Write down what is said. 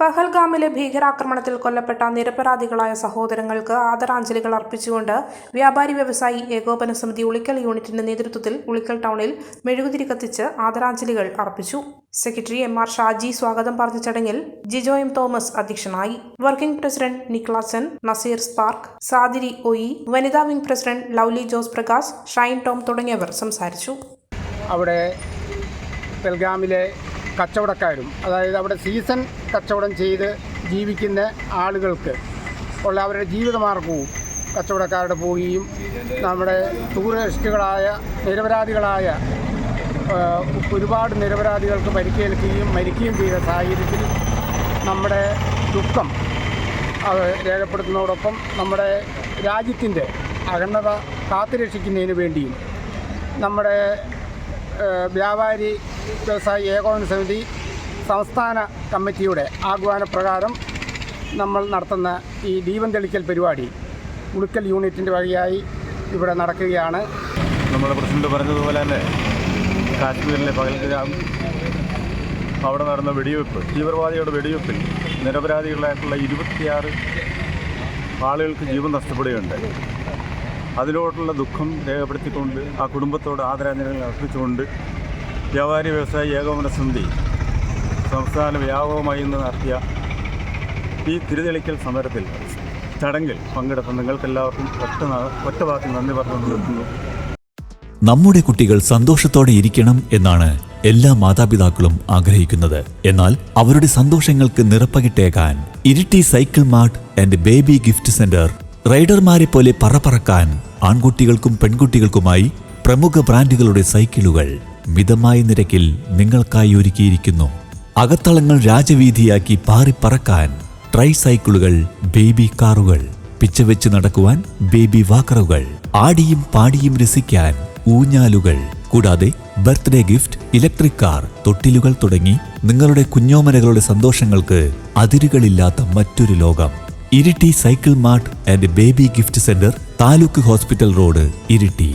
പഹൽഗാമിലെ ഭീകരാക്രമണത്തിൽ കൊല്ലപ്പെട്ട നിരപരാധികളായ സഹോദരങ്ങൾക്ക് ആദരാഞ്ജലികൾ അർപ്പിച്ചുകൊണ്ട് വ്യാപാരി വ്യവസായി ഏകോപന സമിതി ഉളിക്കൽ യൂണിറ്റിന്റെ നേതൃത്വത്തിൽ ഉളിക്കൽ ടൗണിൽ മെഴുകുതിരി കത്തിച്ച് ആദരാഞ്ജലികൾ അർപ്പിച്ചു. സെക്രട്ടറി എം ആർ ഷാജി സ്വാഗതം പറഞ്ഞ ചടങ്ങിൽ ജിജോ എം തോമസ് അധ്യക്ഷനായി. Working president Niklasan Nazeer spark സാദിരി ഒയി വനിതാ wing president Lovely Jose Prakash Shine Tom തുടങ്ങിയവർ സംസാരിച്ചു. അവിടെ കച്ചവടക്കാരും അതായത് അവിടെ സീസൺ കച്ചവടം ചെയ്ത് ജീവിക്കുന്ന ആളുകൾക്ക് ഉള്ള അവരുടെ ജീവിതമാർഗവും കച്ചവടക്കാരുടെ പോവുകയും നമ്മുടെ ടൂറിസ്റ്റുകളായ നിരപരാധികളായ ഒരുപാട് നിരപരാധികൾക്ക് പരിക്കേൽക്കുകയും മരിക്കുകയും ചെയ്ത സാഹചര്യത്തിൽ നമ്മുടെ ദുഃഖം അത് രേഖപ്പെടുത്തുന്നതോടൊപ്പം നമ്മുടെ രാജ്യത്തിന്റെ അഖണ്ഡത കാത്തുരക്ഷിക്കുന്നതിന് വേണ്ടിയും നമ്മുടെ വ്യാപാരി വ്യവസായി ഏകോപന സമിതി സംസ്ഥാന കമ്മിറ്റിയുടെ ആഹ്വാന പ്രകാരം നമ്മൾ നടത്തുന്ന ഈ ദീപം തെളിക്കൽ പരിപാടി ഉളുക്കൽ യൂണിറ്റിന്റെ വഴിയായി ഇവിടെ നടക്കുകയാണ്. നമ്മുടെ പ്രസിഡന്റ് പറഞ്ഞതുപോലെ തന്നെ കാശ്മീരിലെ പകൽഗ്രാം അവിടെ നടന്ന വെടിവെപ്പ് തീവ്രവാദികളുടെ വെടിവെപ്പിൽ നിരപരാധികളായിട്ടുള്ള ഇരുപത്തിയാറ് ആളുകൾക്ക് ജീവൻ നഷ്ടപ്പെടുകയുണ്ടായി. അതിലോട്ടുള്ള ദുഃഖം രേഖപ്പെടുത്തിക്കൊണ്ട് ആ കുടുംബത്തോട് ആദരാഞ്ജലികൾ അർപ്പിച്ചുകൊണ്ട് വ്യാപാരി വ്യവസായ ഏകോപന സമിതി സംസ്ഥാന വ്യാപകമായി ഇന്ന് നടത്തിയ ഈ തിരുതെളിക്കൽ സമരത്തിൽ ചടങ്ങിൽ പങ്കെടുത്ത നിങ്ങൾക്കെല്ലാവർക്കും ഒറ്റ ഒറ്റ വാക്കിൽ നന്ദി പറഞ്ഞു നമ്മുടെ കുട്ടികൾ സന്തോഷത്തോടെ ഇരിക്കണം എന്നാണ് എല്ലാ മാതാപിതാക്കളും ആഗ്രഹിക്കുന്നത്. എന്നാൽ അവരുടെ സന്തോഷങ്ങൾക്ക് നിറപ്പകിട്ടേക്കാൻ Iritty cycle mart and baby gift centre റൈഡർമാരെ പോലെ പറപ്പറക്കാൻ ആൺകുട്ടികൾക്കും പെൺകുട്ടികൾക്കുമായി പ്രമുഖ ബ്രാൻഡുകളുടെ സൈക്കിളുകൾ മിതമായ നിരക്കിൽ നിങ്ങൾക്കായി ഒരുക്കിയിരിക്കുന്നു. അകത്തളങ്ങൾ രാജവീതിയാക്കി പാറിപ്പറക്കാൻ ട്രൈ സൈക്കിളുകൾ ബേബി കാറുകൾ പിച്ചവെച്ച് നടക്കുവാൻ ബേബി വാക്കറുകൾ ആടിയും പാടിയും രസിക്കാൻ ഊഞ്ഞാലുകൾ. കൂടാതെ ബർത്ത്ഡേ ഗിഫ്റ്റ് ഇലക്ട്രിക് കാർ തൊട്ടിലുകൾ തുടങ്ങി നിങ്ങളുടെ കുഞ്ഞോമനകളുടെ സന്തോഷങ്ങൾക്ക് അതിരുകളില്ലാത്ത മറ്റൊരു ലോകം. Iritty cycle mart and baby gift centre taluk hospital road Iritty.